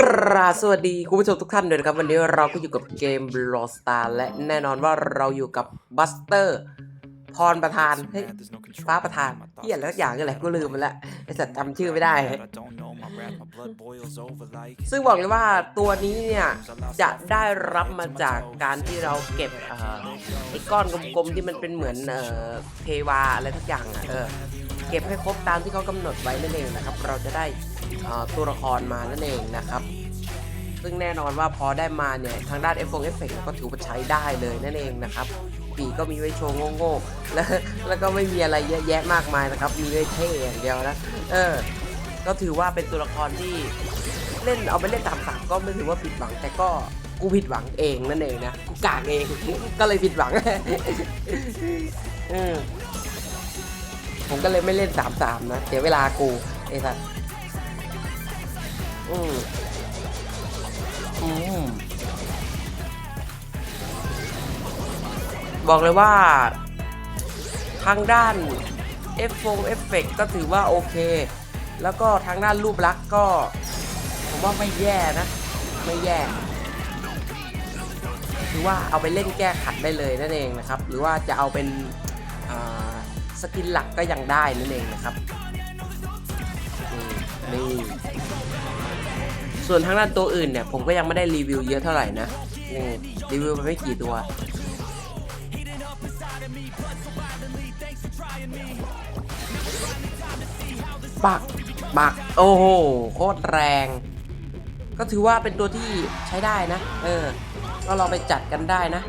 กราบสวัสดีคุณผู้ชมทุกท่านด้วยนะครับ วันนี้เราก็อยู่กับเกม Brawl Star และแน่นอนว่าเราอยู่กับบัสเตอร์ พรประธานเฮ้ยฟ้าประธานเฮียอะไรสักอย่างนี่แหละก็ลืมมันละไอสัตว์จำชื่อไม่ได้ ซึ่งบอกเลยว่าตัวนี้เนี่ยจะได้รับมาจากการที่เราเก็บเอ่อไอ้ก้อนกลมๆที่มันเป็นเหมือนเอ่อเทวาอะไรทุกอย่างอะเออเก็บให้ครบตามที่เขากำหนดไว้นั่นเองนะครับ เราจะได้เอ่อตัวละครมานั่นเองนะครับ ซึ่งแน่นอนว่าพอได้มาเนี่ย ทางด้านเอฟเฟกต์เอฟเฟกต์ก็ถือว่าใช้ได้เลยนั่นเองนะครับ ปีก็มีไว้โชว์โง่ๆแล้วแล้วก็ไม่มีอะไรเยอะแยะมากมายนะครับ มีไว้เท่อย่างเดียวนะเออ ก็ถือว่าเป็นตัวละครที่เล่นเอาไปเล่นตามสั่งก็ไม่ถือว่าผิดหวังแต่ก็กูผิดหวังเองนั่นเองนะกูกากเอง ก็เลยผิดหวังผมก็เลยไม่เล่นสามสามนะเสียเวลากูไอ้สัสอืม บอกเลยว่า ทางด้านเอฟโฟเอฟเฟกก็ถือว่าโอเค แล้วก็ทางด้านรูปลักษณ์ก็ ผมว่าไม่แย่นะ ไม่แย่ถือว่าเอาไปเล่นแก้ขัดได้เลยนั่นเองนะครับ หรือว่าจะเอาเป็นสกินหลักก็ยังได้นั่นเองนะครับ นี่นี่ ส่วนทางด้านตัวอื่นเนี่ย ผมก็ยังไม่ได้รีวิวเยอะเท่าไหร่นะรีวิวไปไม่กี่ตัว ปัก ปัก โอ้โห โคตรแรง ก็ถือว่าเป็นตัวที่ใช้ได้นะ เออ ก็ลองไปจัดกันได้นะ